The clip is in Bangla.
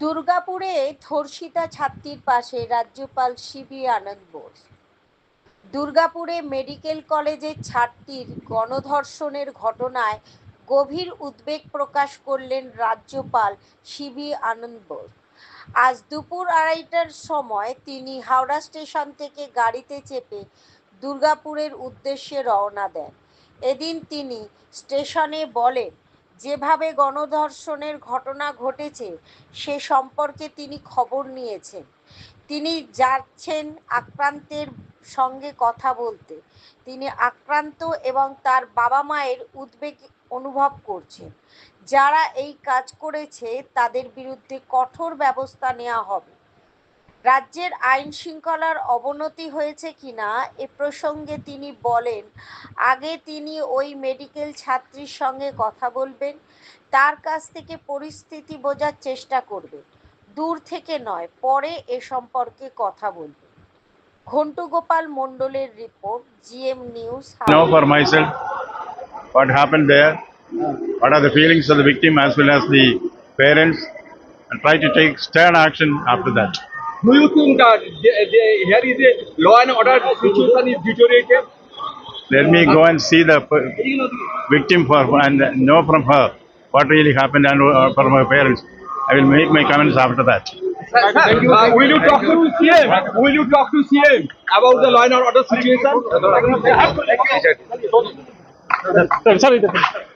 দুর্গাপুরে ধর্ষিতা ছাত্রীর পাশে রাজ্যপাল শিবি আনন্দ বোস। দুর্গাপুরে মেডিকেল কলেজের ছাত্রীর গণধর্ষণের ঘটনায় গভীর উদ্বেগ প্রকাশ করলেন রাজ্যপাল শিবি আনন্দ বোস। আজ দুপুর আড়াইটার সময় তিনি হাওড়া স্টেশন থেকে গাড়িতে চেপে দুর্গাপুরের উদ্দেশ্যে রওনা দেন। এদিন তিনি স্টেশনে বলেন যেভাবে গণধর্ষণের ঘটনা ঘটেছে, সে সম্পর্কে তিনি খবর নিয়েছেন। তিনি যাচ্ছেন আক্রান্তের সঙ্গে কথা বলতে। তিনি আক্রান্ত এবং তার বাবা মায়ের উদ্বেগ অনুভব করছেন। যারা এই কাজ করেছে, তাদের বিরুদ্ধে কঠোর ব্যবস্থা নেওয়া হবে। রাজ্যের আইন শৃঙ্খলার অবনতি হয়েছে কিনা এ প্রসঙ্গে তিনি বলেন আগে তিনি ওই মেডিকেল ছাত্রীর সঙ্গে কথা বলবেন তার কাছ থেকে পরিস্থিতি বোঝার চেষ্টা করবেন। দূর থেকে নয় পরে এ সম্পর্কে কথা বলবেন। ঘন্টু গোপাল মণ্ডলের report GM news what happened there, what are the feelings of the victim as well as the parents, and try to take stern action after that. Do you think that the, the, here is a law and order situation is deteriorated? Let me go and see the victim for and know from her what really happened and uh, from her parents. I will make my comments after that. Uh, will you talk to CM? Will you talk to CM about the law and order situation? sorry, sorry.